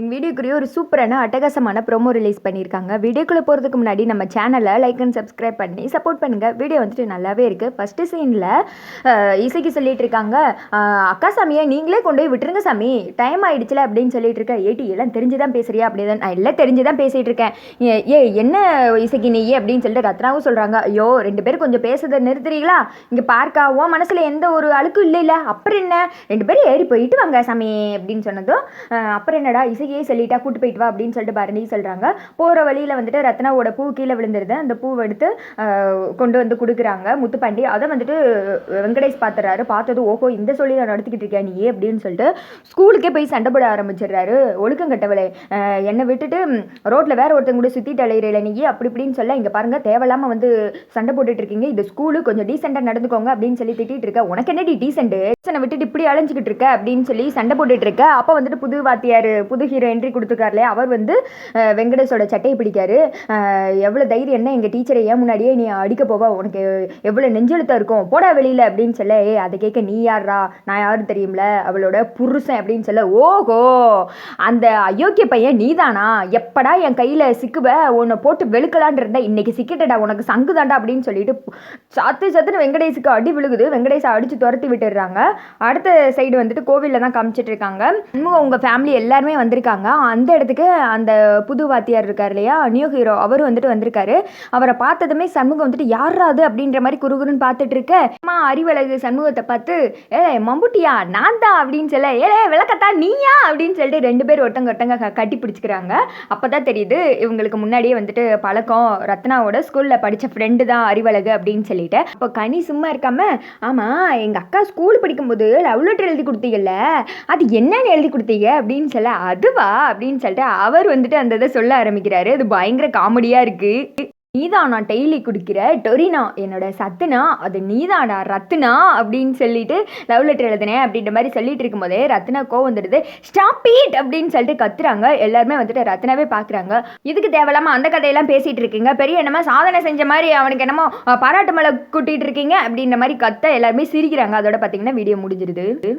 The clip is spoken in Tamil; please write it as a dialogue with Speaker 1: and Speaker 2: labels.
Speaker 1: எங்கள் வீடியோக்குரிய ஒரு சூப்பரான அட்டகாசமான ப்ரோமோ ரிலீஸ் பண்ணியிருக்காங்க. வீடியோக்குள்ளே போகிறதுக்கு முன்னாடி நம்ம சேனலை லைக் அண்ட் சப்ஸ்கிரைப் பண்ணி சப்போர்ட் பண்ணுங்கள் வீடியோ வந்துட்டு நல்லாவே இருக்குது ஃபஸ்ட்டு சீனில் இசைக்கு சொல்லிட்டு இருக்காங்க. அக்கா சாமியை நீங்களே கொண்டு போய் விட்டுருங்க சாமி. டைம் ஆயிடுச்சுல அப்படின்னு சொல்லிட்டு இருக்க. ஏட்டி எல்லாம் தெரிஞ்சு தான் பேசுறியா? அப்படி தான் நான் எல்லாம் தெரிஞ்சு தான் பேசிகிட்டு இருக்கேன். ஏ ஏ, என்ன இசைக்கு நீ? அப்படின்னு சொல்லிட்டு ரத்னாவும் சொல்கிறாங்க ஐயோ ரெண்டு பேரும் கொஞ்சம் பேசுறதை நிறுத்துறீங்களா? இங்கே பார்க்காவும் மனசில் எந்த ஒரு அழுக்கும் இல்லை இல்லை அப்புறம் என்ன? ரெண்டு பேரும் ஏறி போயிட்டு வாங்க சாமி அப்படின்னு சொன்னதும் அப்புறம் என்னடா சொல்லிட்டா கூட்டு போயிட்டு வா அப்படின்னு சொல்லிட்டு பரணி சொல்கிறாங்க போகிற வழியில் வந்துட்டு ரத்னாவோட பூ கீழே விழுந்துருது. அந்த பூவை எடுத்து கொண்டு வந்து கொடுக்குறாங்க. முத்துப்பாண்டி அதை வந்துட்டு வெங்கடேஷ் பார்த்துறாரு பார்த்தது ஓஹோ இந்த சொல்லி நான் நடத்திக்கிட்டு இருக்கேன் நீ அப்படின்னு சொல்லிட்டு ஸ்கூலுக்கே போய் சண்டை போட ஆரம்பிச்சிடுறாரு. ஒழுக்கம் கட்டவளே என்னை விட்டுட்டு ரோட்டில் வேற ஒருத்தங்க கூட சுற்றிட்டு அலையிறல நீ அப்படி இப்படின்னு சொல்ல இங்கே பாருங்க தேவையில்லாமல் வந்து சண்டை போட்டுட்டு இருக்கீங்க. இது ஸ்கூலு கொஞ்சம் டீசெண்டாக நடந்துக்கோங்க அப்படின்னு சொல்லி திட்டிட்டு இருக்க. உனக்கு என்னடி டீசென்ட் விட்டுட்டு இப்படி அலைஞ்சிக்கிட்டு இருக்க? அப்படின்னு சொல்லி சண்டை போட்டுட்டு இருக்க. அப்போ வந்துட்டு புது வாத்தியார் புது ஹீரோ என்ட்ரி கொடுத்துருக்காருலே அவர் வந்து வெங்கடேஷோட சட்டையை பிடிக்காரு. எவ்வளோ தைரியம் என்ன? எங்கள் டீச்சரை ஏன் முன்னாடியே நீ அடிக்க போவா? உனக்கு எவ்வளோ நெஞ்செழுத்தம் இருக்கும்? போடா வெளியில் அப்படின்னு சொல்ல ஏ அதை கேட்க நீ யாரா நான் யாரும் தெரியும்ல? அவளோட புருஷன் அப்படின்னு சொல்ல ஓஹோ! அந்த அயோக்கிய பையன் நீதானா? எப்படா என் கையில் சிக்குவ? உன்னை போட்டு வெளுக்கலான் இருந்த இன்னைக்கு சிக்கிட்டடா. உனக்கு சங்கு தாண்டா அப்படின்னு சொல்லிட்டு சத்து சத்துன்னு வெங்கடேஷுக்கு அடி விழுகுது. வெங்கடேஷை அடித்து துரத்தி விட்டுடுறாங்க. அடுத்த சைடு வந்துட்டு கோவிலில் தான் காமிச்சிட்டு இருக்காங்க. உங்கள் ஃபேமிலி எல்லாருமே வந்திருக்காங்க அந்த இடத்துக்கு அந்த புது வாத்தியார் இருக்கார் இல்லையா? New hero. அவர் வந்துட்டு வந்திருக்காரு. அவரை பார்த்ததுமே சண்முகம் வந்துட்டு யாரா அது? அப்படின்ற மாதிரி குறுகுறுன்னு பார்த்துட்டு இருக்க. அம்மா அறிவழகு சண்முகத்தை பார்த்து ஏ மம்புட்டியா? நான் தான் அப்படின்னு சொல்ல ஏ விளக்கத்தா நீயா? அப்படின்னு சொல்லிட்டு ரெண்டு பேர் ஒருத்தங்க ஒருத்தங்க க- கட்டி பிடிச்சிக்கிறாங்க. அப்போ தான் தெரியுது இவங்களுக்கு முன்னாடியே வந்துட்டு பழக்கம். ரத்னாவோட ஸ்கூலில் படித்த ஃப்ரெண்டு தான் அறிவழகு அப்படின்னு சொல்லிட்டு. அப்போ கனி சும்மா இருக்காம ஆமாம் எங்கள் அக்கா ஸ்கூல் படிக்கும்போது லவ் லெட்டர் எழுதி கொடுத்தீங்கல்ல? அது என்னன்னு எழுதி கொடுத்தீங்க? அப்படின்னு சொல்ல அதுவா அப்படின்னு சொல்லிட்டு அவர் வந்துட்டு அந்த இதை சொல்ல ஆரம்பிக்கிறாரு. அது பயங்கர காமெடியாக இருக்குது நான் டெய்லி குடிக்கிற டொரினா என்னோட சத்துனா அது நீதானா ரத்னா அப்படின்னு சொல்லிட்டு லவ் லெட்டர் எழுதினேன் அப்படின்ற மாதிரி சொல்லிட்டு இருக்கும்போதே ரத்னா கோவம் வந்துடுது. ஸ்டாப் இட் அப்படின்னு சொல்லிட்டு கத்துறாங்க. எல்லாருமே வந்துட்டு ரத்னாவே பார்க்குறாங்க இதுக்கு தேவையில்லாம அந்த கதையெல்லாம் பேசிட்டு இருக்கீங்க? பெரிய என்னமோ சாதனை செஞ்ச மாதிரி அவனுக்கு என்னமோ பாராட்டு மலை கூட்டிட்டு இருக்கீங்க அப்படின்ற மாதிரி கத்த எல்லாருமே சிரிக்கிறாங்க. அதோட பார்த்தீங்கன்னா வீடியோ முடிஞ்சிருது.